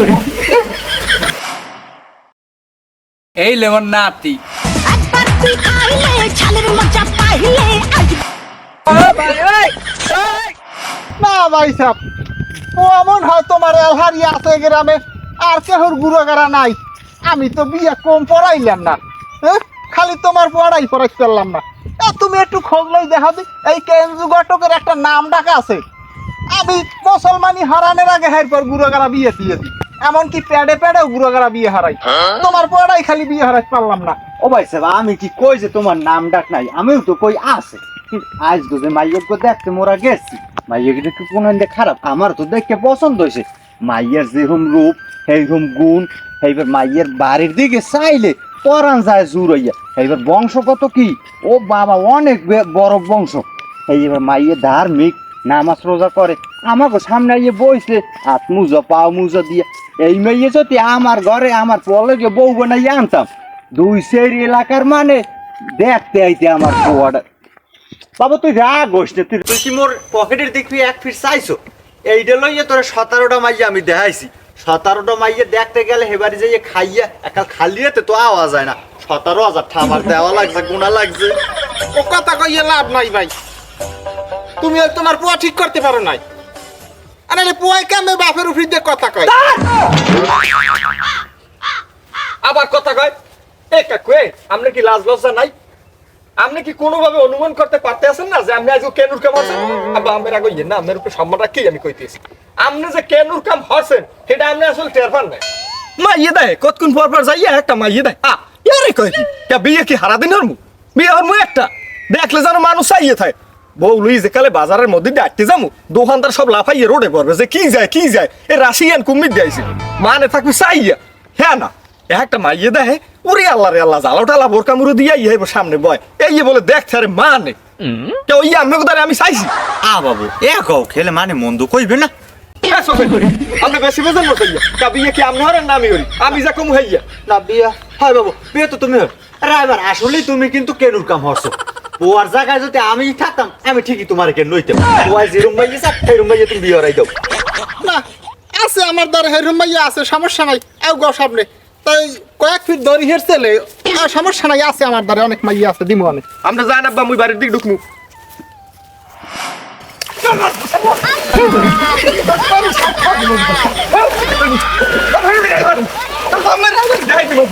এই লেমন নাতি। একবার তুই আইলে ছালের মজা পাইলে আজ না ভাই সাহেব ও এমন হয় তোমার এলহারি আছে গ্রামে আর কেহর গুড়াগাড়া নাই। আমি তো বিয়ে কম পড়াইলাম না হ্যাঁ? খালি তোমার পড়াই পড়াই পারলাম না। তুমি একটু খোঁজ লই দেখা দি এই কেঞ্জু ঘটকের একটা নাম ডাকা আছে। আমি মুসলমানি হারানের আগে হার পর গুড়াগাড়া বিয়ে দিয়ে দিই। এমনকি প্যাডে প্যাডেও গুড়াগাড়া বিয়ে হারাই। তোমার পড়াই খালি বিয়ে হারাই পারলাম না। ও ভাই সাহেব আমি কি কই যে তোমার নাম ডাক নাই? আমিও তো কই আছে। আজ তো যে মাইয়কে দেখতে মোরা গেছি। মাইয়কে দেখতে কোন খারাপ। আমার তো দেখতে পছন্দ হয়েছে। মাইয়ের যেরকম রূপ সেইরকম গুণ এইবার মাইয়ের বাড়ির দিকে চাইলে পরান যায় জুর হইয়া। এইবার বংশগত কি? ও বাবা অনেক বে- বড় বংশ। এইবার মাইয়ের ধার্মিক নামাজ রোজা করে। আমাকে সামনে আইয়ে বইছে হাত মুজো পাও মুজো দিয়ে। এই মেয়ে যদি আমার ঘরে আমার পলকে বউ বানাই আনতাম দুই সের এলাকার মানে দেখতে আইতে আমার বউয়াটা বাবা তুই রাগ হোস না তুই তুই কি মোর পকেটের দিক এক ফিট চাইছো? এইটা লইয়া তোরা সতেরোটা মাইয়া আমি দেখাইছি। সতেরোটা মাইয়া দেখতে গেলে হেবারি যাইয়ে খাইয়া একাল খালিয়াতে তো আওয়াজ যায় না। সতেরো হাজার ঠামার দেওয়া লাগছে গুণা লাগছে। ও কথা কইয়ে লাভ নাই ভাই। তুমি তোমার পোয়া ঠিক করতে পারো নাই। আরে পোয়াই কেমন বাপের উপর দিয়ে কথা কয়? আবার কথা কয়? এ কাকু এ, আপনি কি লাজ লজ্জা নাই? আপনি কি কোনোভাবে অনুমান করতে পারতে আছেন না যে আপনি আজকে কেনুর কাম আছেন? আবার আমার আগে ইয়ে না আপনার উপরে সম্মান রাখি আমি কইতেছি। আপনি যে কেনুর কাম হচ্ছেন সেটা আপনি আসলে টের পান নাই। মাইয়ে দেয় কতক্ষণ পর পর যাইয়া একটা মাইয়ে দেয়। আ ইয়ারে কয় কি? বিয়ে কি হারা দিন হরমু? বিয়ে হরমু একটা। দেখলে যেন মানুষ চাইয়ে থাকে। বউ লুই যে কালে বাজারের মধ্যে দিয়ে আটতে যামু দোকানদার সব লাফাইয়ে রোডে পড়বে যে কি যায় কি যায়? এ রাশিয়ান কুমির দিয়েছে মানে থাকবি চাইয়া হ্যাঁ না একটা মাইয়ে দেয় আল্লাহ রে আল্লাহ টালা বোরকা মুরু দিয়া ইয়ে সামনে বয়। এই ইয়ে বলে আরে মানে? কে ওই আমি কোথায় আমি চাইছি। আ বাবু এ কও খেলে মানে মন্দ কইবে না? করি। আপনি বেশি বেজন মতাইয়া তা বিয়ে কি আপনি হরেন না আমি হরি? আমি যা কম হইয়া। না বিয়া হয় বাবু বিয়ে তো তুমি হর। আরে আসলেই তুমি কিন্তু কেনুর কাম হরছো। ওয়ার জায়গায় যদি আমি থাকতাম আমি ঠিকই তোমার কেন লইতাম। ওয়াই যে রুম যাক সেই রুম বাইয়ে তুমি বিয়ে হরাই দাও। না আছে আমার দ্বারা হেরুম মাইয়া আছে সমস্যা নাই আও গো সামনে। তাই কয়েক ফিট দড়ি হেরছেলে আর সমস্যা নাই আছে আমার দ্বারা অনেক মাইয়া আছে দিমু অনেক। আমরা যান আব্বা মুই বাড়ির দিক ঢুকনু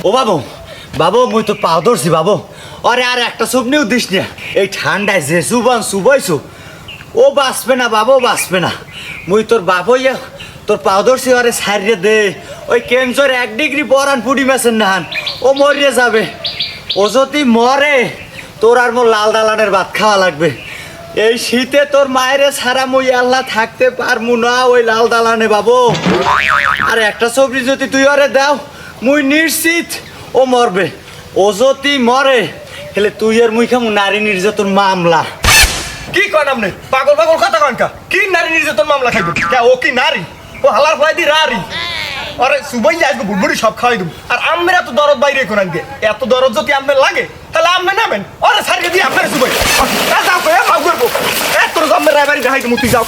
ও বাবু বাবু মুই তো পাও ধরছি বাবু। আরে, আর, একটা চোখ নিও দিস না। এই ঠান্ডায় যে সুবান সুবাইছো ও বাঁচবে না বাবু বাঁচবে না। মুই তোর বাবু ইয়া তোর ধরছি আরে সারিয়ে দে। ওই ক্যান্সার এক ডিগ্রি পরান পুডি মেসেন নাহান ও মরিয়ে যাবে। ও যদি মরে, তোর আর মোর লাল দালানের ভাত খাওয়া লাগবে। এই শীতে তোর মায়ের সারা মুই আল্লাহ থাকতে পারমু না ওই লাল দালানে বাবু। আর, একটা সবজি যদি তুই ওরে দাও, মুই নিশ্চিত ও মরবে। ও যদি মরে তাহলে তুই আর মুই খামু নারী নির্যাতন মামলা। কি কন আপনি পাগল পাগল কথা কন কা। কি নারী নির্যাতন মামলা খাইবে? কে ও কি নারী? ও হালার ফলাই দি রারি আরে সুবাই আজকে বুড়বুড়ি সব খাওয়াই দেবো। আর আমের এত দরদ বাইরে কোরআন গে এত দরদ যদি আপনার লাগে তাহলে আপনি নামেন। আরে সারিয়ে দিয়ে আপনার সুবাই। এ যাও কই যাও করব। এত তোর আমের রায়বাড়ি দেখাই দেবো তুই যাও।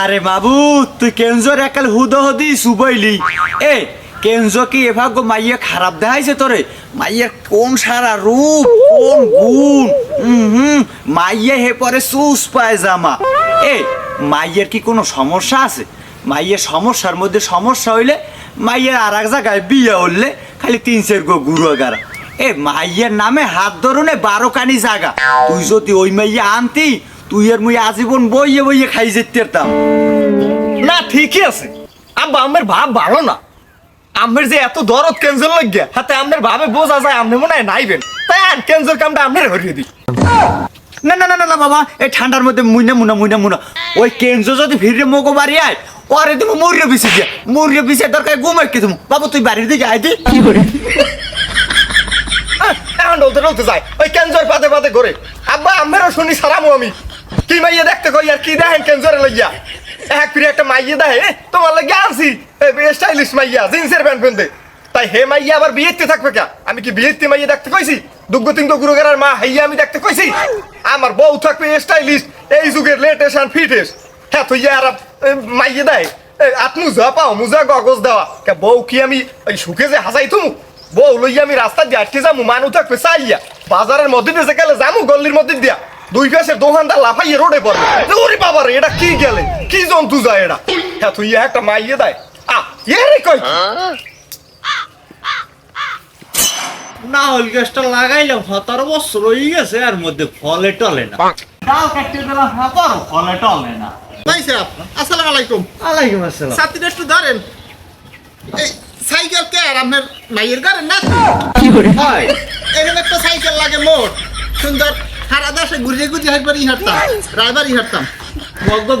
আরে বাবু তুই কেঞ্জর একাল হুদ হদি সুবইলি? এ কেঞ্জ কি এভাগ মাইয়া খারাপ দেখাইছে তোরে? মাইয়ের কোন সারা রূপ, কোন গুণ? হুম, মাইয়ে হে পরে সুস পায়জামা। এ মাইয়ের কি কোনো সমস্যা আছে? মাইয়ের সমস্যার মধ্যে সমস্যা হইলে মাইয়ের আর এক জায়গায় বিয়ে হইলে খালি তিন চার গো গুরু গারা এ, মাইয়ের নামে হাত ধরুনে বারো কানি জায়গা। তুই যদি ওই মাইয়া আনতি, তুই এর মুই আজীবন বইয়ে বইয়ে খাই যেতে না, ঠিকই আছে। আব্বা, আমার ভাব ভালো না। আমের যে এত দরদ ক্যান্সেল লাগিয়া হাতে আমের ভাবে বোঝা যায় আপনি মনে হয় নাইবেন। তাই আর ক্যান্সেল কামটা আপনার হরিয়ে দিই। না না না না বাবা এই ঠান্ডার মধ্যে মুইনা মুনা মুইনা মুনা। ওই কেঞ্জো যদি ফিরে মোগো বাড়ি আয় তুমি মরিয়ে বিছে দিয়া মরিয়ে দরকার ঘুমাই কে তুমি বাবু তুই বাড়ির দিকে আয় দি। এখন ডলতে ডলতে যায়। ওই ক্যান্সার পাতে পাতে করে আব্বা আমেরও শুনি সারামু আমি। কি মাইয়া দেখতে কই আর কি দেখেন ক্যান্সারে লইয়া এক ফিরে একটা মাইয়া দেখে তোমার লাগিয়া আনছি স্টাইলিশ মাইয়া, জিন্সের প্যান্ট পেনতে। তাই হে মাইয়া আবার বিয়েতে থাকবে কে? আমি কি বিয়েতে মাইয়া দেখতে কইছি? দুগ্গ তিনগো গুরুগার মা হাইয়া আমি দেখতে কইছি? আমার বউ থাকবে স্টাইলিশ, এই যুগের লেটেস্ট আর ফিটেস্ট হ্যাঁ তুই আর মাইয়া দেয় আত মুজা পাও, মুজা গগজ দেওয়া। কে, বউ কি আমি ওই সুখে যে হাসাই থুমু? বউ লইয়া আমি রাস্তা দিয়ে আটকে যামু, মানু থাকবে চাইয়া। বাজারের মধ্যে দিয়ে গেলে যামু, গল্লির মধ্যে দিয়া। দুই পাশের দোকানদার লাফাইয়ে রোডে পড়বে। ওরে বাবা রে এটা কি গেলে? কি জন্তু যায় এটা হ্যাঁ তুই একটা মাইয়ে দেয়। আ কই? না গাছটা বছর হয়ে গেছে আর মধ্যে ফলে টলে না। ডাল কাটতে দিলাম ফলে টলে না। ভাই সাহেব আসসালামু আলাইকুম। আলাইকুম আসসালাম। সাথীটা একটু ধরেন। এই সাইকেল কে আর আপনার মাইয়ের গাড়েন না? হয়। এরকম একটা সাইকেল লাগে মোট। সুন্দর। সারা দেশে ঘুরিয়ে ঘুরিয়ে একবারই হাঁটতাম রায়বারই হাঁটতাম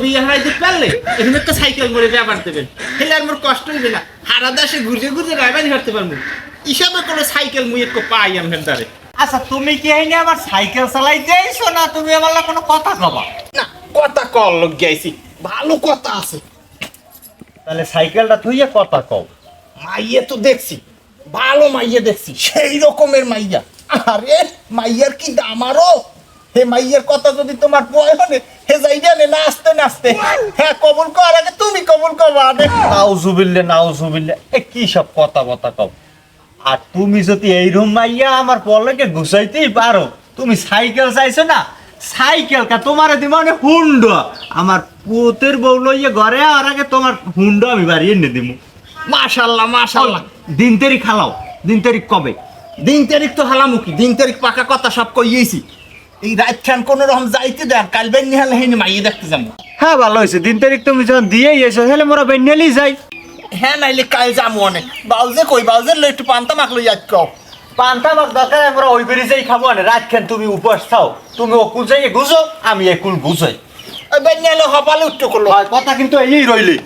বিয়ে হারাইতে পারলে এরকম একটা সাইকেল করে ব্যাপার দেবেন হেলে আর মোর কষ্ট হইবে না। সারা দেশে ঘুরিয়ে রায়বারই হাঁটতে পারব। হিসাবে কোনো সাইকেল মুই একটু পাই আমার দ্বারে আচ্ছা তুমি কি এই আমার সাইকেল চালাইতে আইছো না তুমি আমার কোনো কথা কবা? না কথা কল লোক গেছি ভালো কথা আছে। তাহলে সাইকেলটা থুইয়ে কথা কও। মাইয়ে তো দেখছি। ভালো মাইয়ে দেখছি। সেই রকমের মাইয়া। আরে মাইয়ার কি দাম আরও? হে মাইয়ের কথা যদি তোমার প্রয়োজনে হে যাইবে নে নাচতে নাচতে। হ্যাঁ কবুল কর আগে তুমি কবুল করবা আরে নাউজুবিল্লে নাউজুবিল্লে এ কি সব কথা কথা কও? আর তুমি যদি এই রুম মাইয়া আমার পলকে ঘুষাইতেই পারো তুমি সাইকেল চাইছো না? সাইকেল কা তোমার দিব মানে হুন্ড। আমার পুতের বউ লইয়ে ঘরে আর আগে তোমার হুন্ড আমি বাড়িয়ে এনে দিব মাশাল্লাহ মাশাল্লাহ। দিন তারিখ খালাও দিন তারিখ কবে? দিন তারিখ তো হালামুখি দিন তারিখ পাকা কথা সব কইয়েছি। এই রাত খান কোন রকম যাইতে দেন কাল বেন নিহালে হেনি মাইয়ে দেখতে যাব। হ্যাঁ ভালো হয়েছে। দিন তারিখ তুমি যখন দিয়েই এসো তাহলে মোরা বেন্যালি যাই। হ্যাঁ নাইলে কাল যাব অনেক। বাউজে কই বাউজে লই একটু পান্তা মাখলো ইয়াদ কও। পান্তা মাছ দরকার আমরা ওই বেরিয়ে খাব না রাত খান তুমি উপোস খাও তুমি অকুল যাইয়ে গুজো আমি একুল গুজাই ওই বেন নিহালে হপালে উঠতে করল। কথা কিন্তু এই রইলি।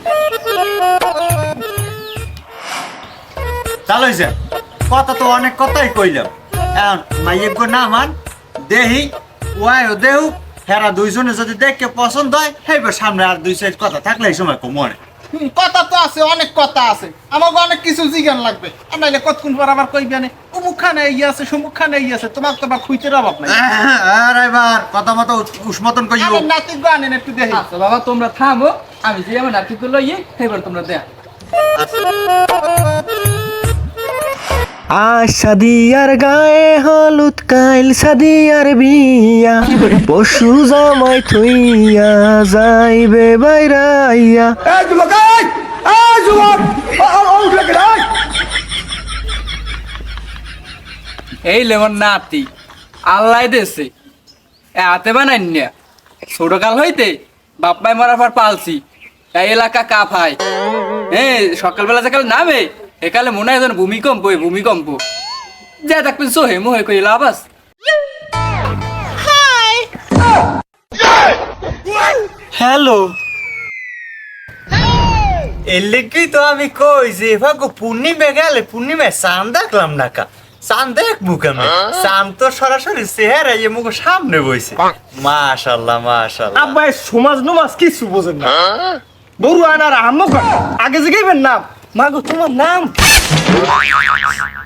চালো হয়েছে কথা তো অনেক কথাই কইলাম। এখন মাইয়ের না মান দেহি ওয়াই দেহু। হেরা দুইজনে যদি দেখকে পছন্দ হয় সেইবার সামনে আর দুই সাইড কথা থাকলে এই সময় কম হুম, কথা তো আছে অনেক কথা আছে। আমাকে অনেক কিছু জিজ্ঞান লাগবে। আর নাইলে কতক্ষণ পর আবার কইবে না অমুক খানে এই আছে সমুখ খানে এই আছে তোমার তো আবার খুঁজতে অভাব নাই। আর এবার কথা মতো উষ্মতন কইও। আমার নাতি গো আনেন একটু দেখি। আচ্ছা বাবা তোমরা থামো। আমি যে আমার নাতিগুলো ইয়ে এবার তোমরা দেখ আজ সাদিয়ার গায়ে হলুদ কাইল সাদিয়ার বিয়া। পশু জামাই থইয়া যাইবে বাইরাইয়া। এই লেমন নাতি আল্লাহ দেশে এ হাতে বানাই না। ছোট কাল হইতে বাপ মাই মরার পর পালছি এই এলাকা কাফাই হ্যাঁ সকালবেলা সকাল নামে একালে মনে হয় যেন ভূমিকম্প এই ভূমিকম্প। যা দেখবেন সোহে মোহে কই লাভ আছে। হ্যালো। এলিকি তো আমি কই যে ভাগো পূর্ণিমা গেলে পূর্ণিমায় চান দেখলাম না কা। চান দেখব কেন চান তো সরাসরি চেহারা এ মুখ সামনে বইছে। মাশাল্লাহ মাশাল্লাহ। আব্বাই সমাজ নমাজ কিছু বোঝেন না। বড়ু আনার আম্মু আগে জিগাইবেন নাম মাগো তোমার নাম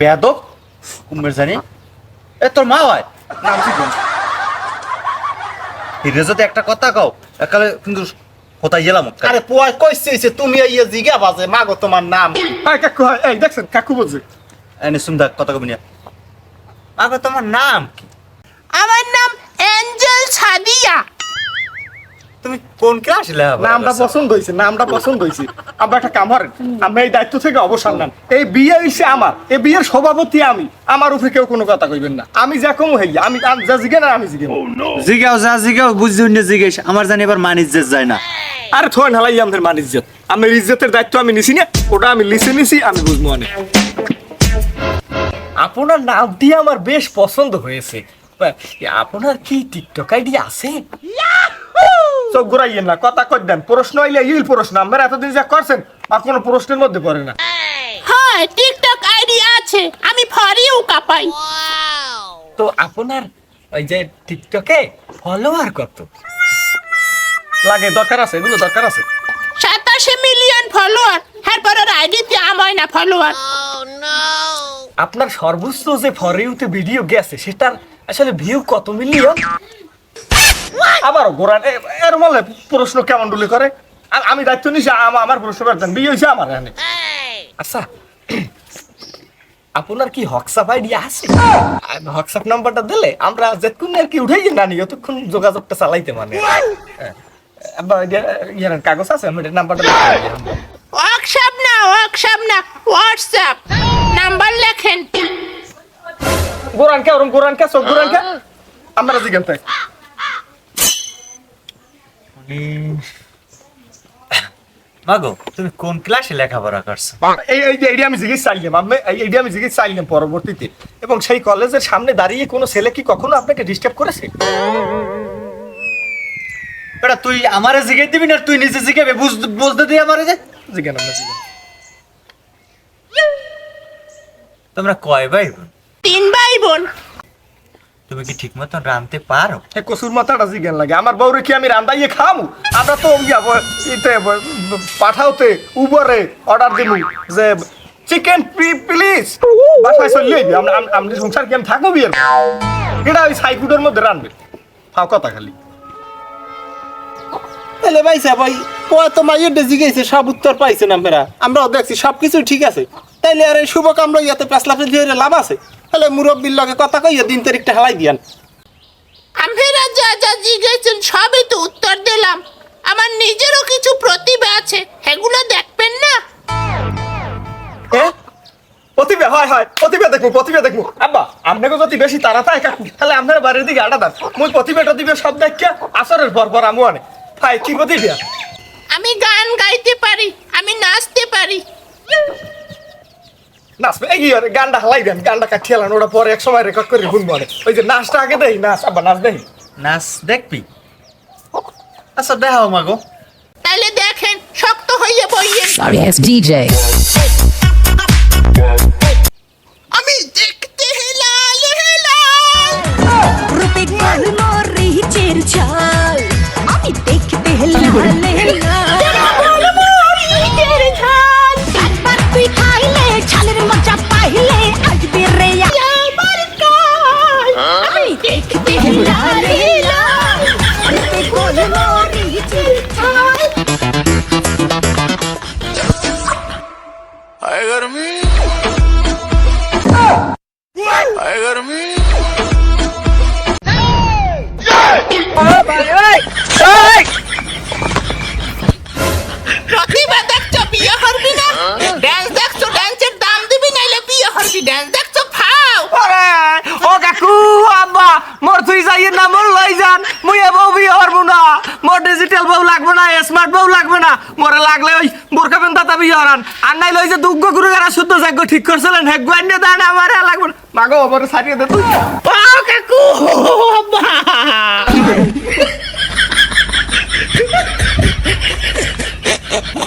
বেদব কুমের জানি। এ তোর মা হয়? নাম কি হিরে যদি একটা কথা কও একালে কিন্তু কোথায় গেলাম আরে পোয়াই কইছে তুমি ইয়ে জিগা বাজে মাগো তোমার নাম। হ্যাঁ কাকু হয় এই দেখছেন কাকু বলছে। এনে সুন্দর কথা কবি আগে তোমার নাম কি? আমার নাম অ্যাঞ্জেল সাদিয়া। তুমি কোন ক্লাসে নামটা? পছন্দ হয়েছে নামটা পছন্দ হয়েছে। আমরা একটা আমরা এই দায়িত্ব থেকে অবসর নেন। এই বিয়ে হইছে আমার এই বিয়ের সভাপতি আমি। আমার উপরে কেউ কোনো কথা কইবেন না। আমি যা কম হই আমি আমি যা জিগে না আমি জিগে জিগাও যা জিগাও বুঝছি না জিজ্ঞেস আমার জানি এবার যায় না। আরে থোয় নালাই আমাদের মান ইজ্জত। আমার ইজ্জতের দায়িত্ব আমি নিছি না ওটা আমি লিখে নিছি আমি বুঝব অনেক। আপনার নামটি আমার বেশ পছন্দ হয়েছে। আপনার কি টিকটক আইডি আছে? চোখ ঘুরাইয়েন না কথা কই দেন। প্রশ্ন আইলে ইল প্রশ্ন আমরা এতদিন যা করছেন আর কোনো প্রশ্নের মধ্যে পড়ে না। হয় টিকটক আইডি আছে আমি ফরিও কাপাই। তো আপনার ওই যে টিকটকে ফলোয়ার কত? লাগে দরকার আছে এগুলো দরকার আছে। সাতাশে মিলিয়ন ফলোয়ার হ্যাঁ পরের আইডিতে আমায় না ফলোয়ার আপনার সর্বোচ্চ যে ফরেউতে ভিডিও গেছে সেটার আসলে ভিউ কত মিলিয়ন আবার গোরান এ- এর মলে প্রশ্ন কেমন ডুলি করে? আ- আমি দায়িত্ব নিছি আমার প্রশ্ন করতেন বিয়ে হয়েছে আমার এখানে। আচ্ছা আপনার কি হোয়াটসঅ্যাপ আইডি আছে? হোয়াটসঅ্যাপ নাম্বারটা দিলে আমরা যেতক্ষণ আর কি উঠাই না নি অতক্ষণ যোগাযোগটা চালাইতে মানে। কাগজ আছে আমি নাম্বারটা ওয়ার্কশপ না ওয়ার্কশপ না হোয়াটসঅ্যাপ নাম্বার লেখেন। গোরান কে ওরম গোরান কে সব গোরান কে আমরা জিজ্ঞান তাই মাগো তুমি কোন ক্লাসে লেখাপড়া করছ? এই এই যে আমি জিজ্ঞেস চাইলাম আমি এই আমি জিজ্ঞেস চাইলাম পরবর্তীতে এবং সেই কলেজের সামনে দাঁড়িয়ে কোনো ছেলে কি কখনো আপনাকে ডিস্টার্ব করেছে? এটা তুই আমারে জিগাই দিবি না তুই নিজে জিগাবে? বুঝ- বুঝতে দিই আমারে যে জিজ্ঞান আমরা জিজ্ঞান তোমরা কয় ভাই বোন? তিন ভাই বোন। তুমি কি ঠিক মতন রাঁধতে পারো? এ কসুর মাথাটা জিজ্ঞান লাগে। আমার বউরে কি আমি রান্দাইয়ে খামু? আমরা তো ইয়া ব- ইতে পাঠাওতে উবরে অর্ডার দিমু যে চিকেন প্লিজ বাসায় চলে আমরা আম- আমরা সংসার কি আমি থাকব বিয়ের? এটা ওই সাইকুডের মধ্যে রানবে ফাও কথা খালি। তাহলে ভাই সাহেব ভাই ও তো মাইয়ের ডেজি গেছে সব উত্তর পাইছেন আপনারা। আমরাও দেখছি সব কিছু ঠিক আছে। তাইলে আর এই শুভ কামড় ইয়াতে দিয়ে লাভ আছে? তাহলে মুরব্বীর লগে কথা কইয়া দিন তারিখটা হালাই দিয়ান। আপনারা যা যা জিজ্ঞেসেন সবই তো উত্তর দিলাম। আমার নিজেরও কিছু প্রতিভা আছে সেগুলো দেখবেন না? প্রতিভা হয় হয় প্রতিভা দেখব প্রতিভা দেখব। আব্বা আপনাকে যদি বেশি তাড়াতাড়ি কাকু তাহলে আপনার বাড়ির দিকে আটা দাম মুই প্রতিভা টতিভা সব দেখিয়া আসরের পর পর আমু আনে। ভাই কি প্রতিভা? আমি গান গাইতে পারি আমি নাচতে পারি। নাচবে এই আর গানটা হালাই দেন গানটা কাটিয়ে ওটা পরে এক সময় রেকর্ড করে শুনব ওই যে নাচটা আগে দেই নাচ আব্বা নাচ দেই। নাচ দেখবি? আচ্ছা দেখাও মাগো। তাহলে দেখেন শক্ত হইয়া DJ. আমি দেখতে হেলাল হেলাল। রূপে গাল মরিচের ঝাল আমি দেখতে একবার ওরে ও কাকু আম্মা মোর তুই যাই না, মোর লই যান। মুই এ বউ বিয়ে হরবো না। মোর ডিজিটাল বউ লাগবে না স্মার্ট বউ লাগবে না। মোরে লাগলে ওই বোরকা পেন দাতা বিয়ে হরান আর নাই লই যে দুগ্গ গুরু যারা শুদ্ধ যাগ্য ঠিক করছিলেন হেগ গোয়েন্ডে দান আমার লাগবে না। মাগো, ওপরে সারিয়ে দে তুই। ও